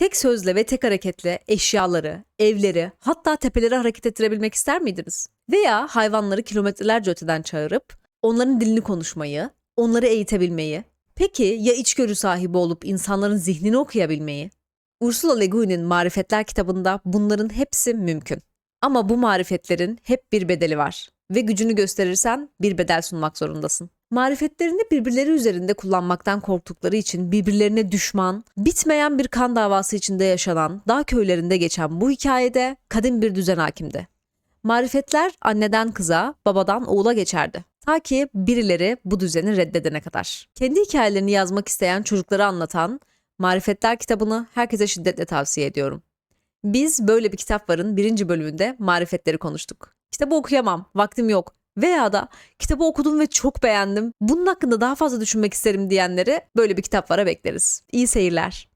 Tek sözle ve tek hareketle eşyaları, evleri, hatta tepeleri hareket ettirebilmek ister miydiniz? Veya hayvanları kilometrelerce öteden çağırıp onların dilini konuşmayı, onları eğitebilmeyi, peki ya içgörü sahibi olup insanların zihnini okuyabilmeyi? Ursula Le Guin'in Marifetler kitabında bunların hepsi mümkün. Ama bu marifetlerin hep bir bedeli var ve gücünü gösterirsen bir bedel sunmak zorundasın. Marifetlerini birbirleri üzerinde kullanmaktan korktukları için birbirlerine düşman, bitmeyen bir kan davası içinde yaşanan dağ köylerinde geçen bu hikayede kadim bir düzen hakimdi. Marifetler anneden kıza, babadan oğula geçerdi. Ta ki birileri bu düzeni reddedene kadar. Kendi hikayelerini yazmak isteyen çocukları anlatan Marifetler kitabını herkese şiddetle tavsiye ediyorum. Biz böyle bir kitap varın birinci bölümünde marifetleri konuştuk. Kitabı okuyamam, vaktim yok veya da kitabı okudum ve çok beğendim. Bunun hakkında daha fazla düşünmek isterim diyenleri böyle bir kitap vara bekleriz. İyi seyirler.